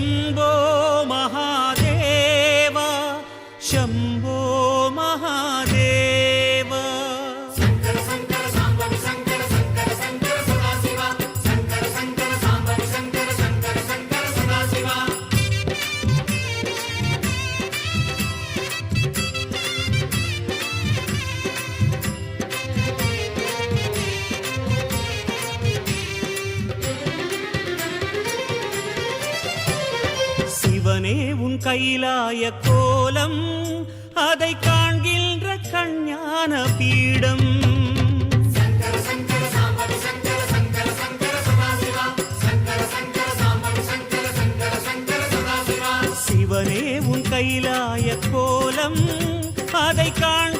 அன்போ சிவனே உன் கைலாய கோலம் அதை காண்கின்ற கஞ்ஞான பீடம். சிவனே உன் கைலாய கோலம் அதை காண்கின்ற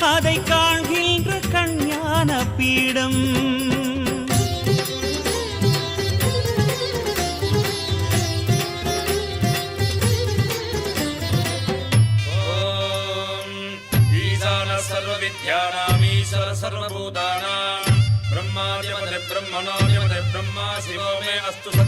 கதை காண்கின்ற கண்ஞான பீடம் பிரம்மாதிபதி பிரம்மணோதிபதி பிரம்மா சிவோமே அஸ்து சத்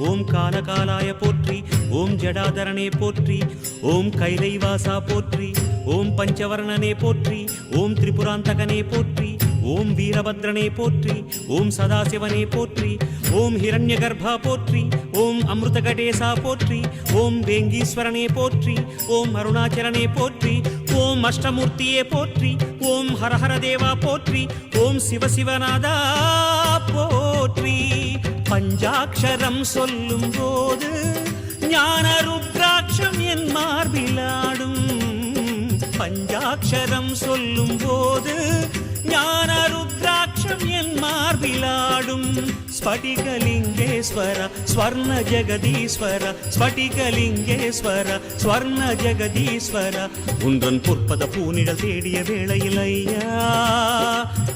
ஓம் காலகாலாய போற்றி ஓம் ஜடாதரனே போற்றி ஓம் கைலைவாசா போற்றி ஓம் பஞ்சவர்ணனே போற்றி ஓம் திரிபுராந்தகனே போற்றி ஓம் வீரபத்ரனே போற்றி ஓம் சதாசிவனே போற்றி ஓம் ஹிரண்யகர்பா போற்றி ஓம் அமிர்தகடேசா போற்றி ஓம் வேங்கீஸ்வரனே போற்றி ஓம் அருணாச்சலனே போற்றி ஓம் அஷ்டமூர்த்தியே போற்றி ஓம் ஹரஹர தேவா போற்றி ஓம் சிவசிவநாதா போற்றி பஞ்சாட்சரம் சொல்லும் போது ஞான ருத்ராட்சம் என் மார்பிலாடும் பஞ்சாட்சரம் சொல்லும் போது ஞான ருத்ராட்சம் என் மார்பிலாடும் ஸ்படிகலிங்கேஸ்வர ஸ்வர்ண ஜெகதீஸ்வர ஸ்படிகலிங்கேஸ்வர ஸ்வர்ண ஜெகதீஸ்வர உன்றன் பொற்பத பூனிடல் தேடிய வேளையில் ஐயா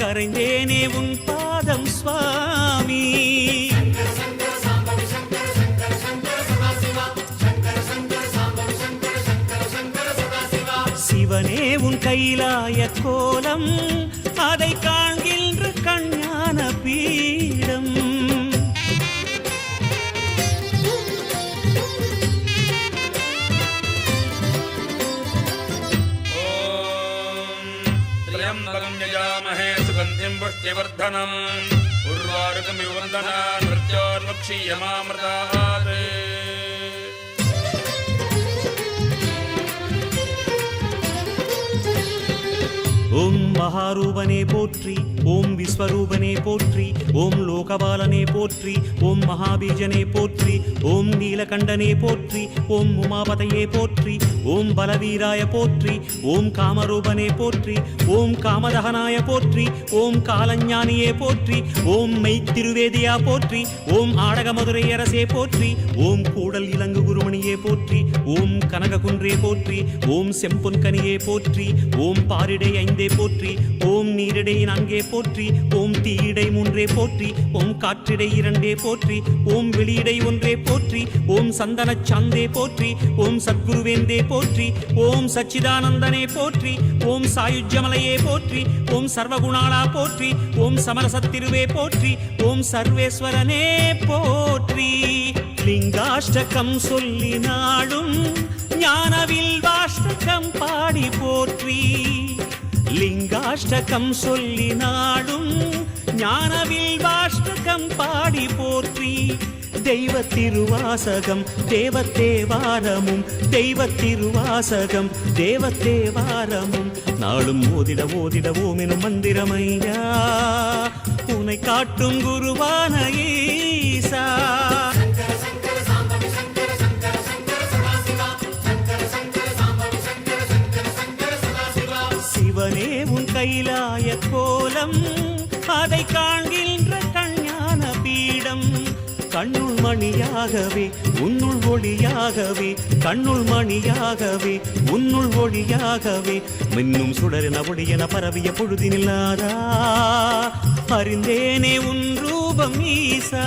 கரைந்தேனே உன் பாதம் சுவாமி. சிவனே உன் கைலாய கோலம் அதை காண்கின்ற கண்ணான பீடம். சுகந்திம் புஷ்டிவர்தனம். உர்வாருகம் விவந்தனா நிருத்யோர்வக்ஷீயமாமிருதாத் ஓம் மகாரூபனே போற்றி ஓம் விஸ்வரூபனே போற்றி ஓம் லோகபாலனே போற்றி ஓம் மகாபீஜனே போற்றி ஓம் நீலகண்டனே போற்றி ஓம் உமாபதையே போற்றி ஓம் பலவீராய போற்றி ஓம் காமரூபனே போற்றி ஓம் காமதகனாய போற்றி ஓம் காலஞானியே போற்றி ஓம் மெய்த்திருவேதியா போற்றி ஓம் ஆடகமதுரை அரசே போற்றி ஓம் கூடல் இலங்கு குருமணியே போற்றி ஓம் கனககுன்றே போற்றி ஓம் செம்பொன்கனியே போற்றி ஓம் பாரிடை ஐந்தே போற்றி ஓம் நீரிடை நான்கே போற்றி ஓம் தீயிடை மூன்றே போற்றி ஓம் காற்றிடை இரண்டே போற்றி ஓம் வெளியிடை ஒன்றே போற்றி ஓம் சந்தன சாந்தே போற்றி ஓம் சத்குருவேந்தே போற்றி ஓம் சச்சிதானந்தனே போற்றி ஓம் சாயுஜ்யமலையே போற்றி ஓம் சர்வகுணாளா போற்றி ஓம் சமரசத்திருவே போற்றி ஓம் சர்வேஸ்வரனே போற்றி லிங்காஷ்டகம் சொல்லி நாடும் ஞானவில் வாஷ்டகம் பாடி போற்றி லிங்காஷ்டகம் சொல்லி நாடும் ஞானவில் வாஷ்டகம் பாடி போற்றி. தெய்வ திருவாசகம் தேவத்தேவாரமும் தெய்வ திருவாசகம் தேவத்தேவாரமும். நாளும் ஓதிட ஓதிட ஓமெனும் மந்திரமையா. உனை காட்டும் குருவான ஈசா. கைலாய கோலம். அதை காண்கின்ற கண்ணான பீடம். கண்ணுள் மணியாகவே உன்னுள் ஒளியாகவே கண்ணுள் மணியாகவே உன்னுள் ஒளியாகவே மின்னும் சுடரென ஒளியென பரவிய பொழுதினில்லாதா அறிந்தேனே உன் ரூபம் ஈசா.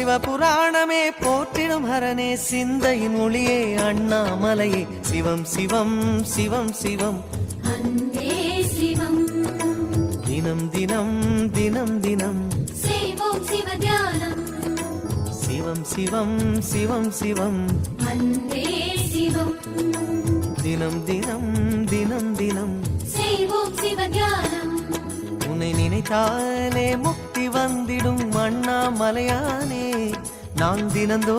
சிவபுராணமே போற்றிடும் ஹரனே சிந்தையின் ஒளியே அண்ணாமலையே. சிவம் சிவம் சிவம் சிவம். தினம் தினம் தினம் தினம். சிவம் சிவம் சிவம் சிவம் தினம் தினம் தினம் தினம். செய்வோம் சிவத்தியானம் உன்னை நினைத்தாலே முக்தி வந்திடும் அண்ணாமலையானே. நான் தினந்தோ